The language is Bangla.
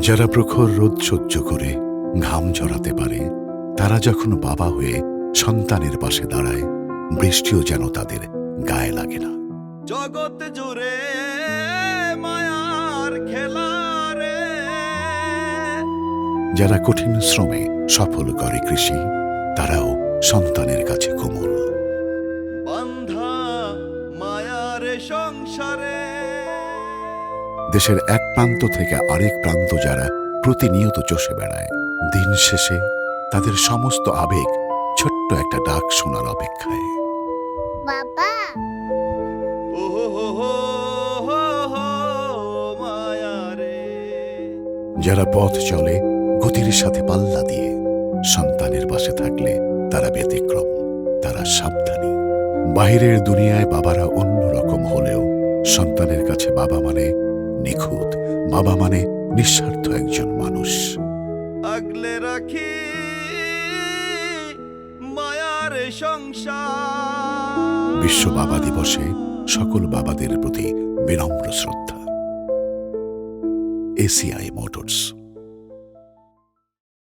যারা প্রখর রোদ সহ্য করে ঘাম ঝরাতে পারে তারা যখন বাবা হয়ে সন্তানের পাশে দাঁড়ায় বৃষ্টিও যেন তাদের গায়ে লাগে না। জগৎ জুড়ে মায়ার খেলা রে। যারা কঠিন শ্রমে সফল করে কৃষি তারাও সন্তানের কাছে কোমল। বান্ধা মায়ার সংসারে। দেশের এক প্রান্ত থেকে আরেক প্রান্ত যারা প্রতিনিয়ত চষে বেড়ায় দিন শেষে তাদের সমস্ত আবেগ ছোট্ট একটা ডাক শোনার অপেক্ষায়। বাবা! ও হো হো হো হো হো মায়া রে। যারা পথ চলে গতির সাথে পাল্লা দিয়ে সন্তানের পাশে থাকলে তারা ব্যতিক্রম তারা সাবধানী। বাহিরের দুনিয়ায় বাবারা অন্যরকম হলেও সন্তানের কাছে বাবা মানে নিখুঁত। বাবা মানে নিঃস্বার্থ একজন মানুষ। আগলে রাখি মায়ার সংসার। বিশ্ব বাবা দিবসে সকল বাবাদের প্রতি বিনম্র শ্রদ্ধা। এসিআই মোটরস।